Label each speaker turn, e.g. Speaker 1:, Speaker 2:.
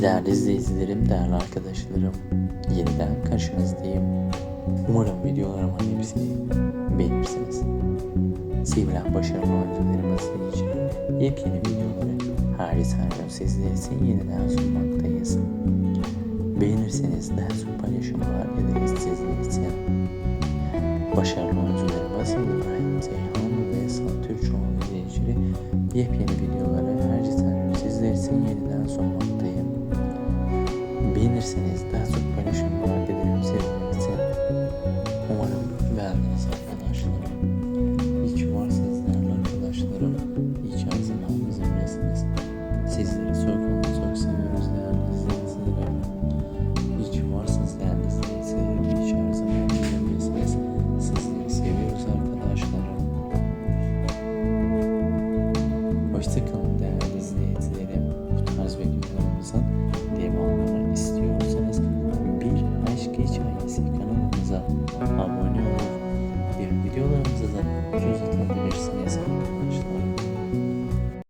Speaker 1: Değerli izleyicilerim, değerli arkadaşlarım, yeniden karşınızdayım. Umarım videolarımın hepsini beğenirsiniz. Sevilen başarılı oyuncularımız için yepyeni videoları her sene sizler için yeniden sunmaktayız. Beğenirseniz daha çok paylaşımlar ederiz sizler için. Başarılı oyuncularımız İbrahim Ceyhan ve Esat Türkoğlu izleyicileri yepyeni videoları için yeniden sunmaktayım. Beğenirseniz daha çok paylaşımlar ederim sizler için. Umarım beğendiniz arkadaşlarım. İyi ki değerli arkadaşlarım. İyi ki her zaman bizimlesiniz. Sizleri çok çok seviyoruz değerli izleyicilerim. İyi ki değerli izleyicilerim. İyi ki her zaman bizimlesiniz. Sizleri seviyoruz arkadaşlarım. Hoşçakalın Choose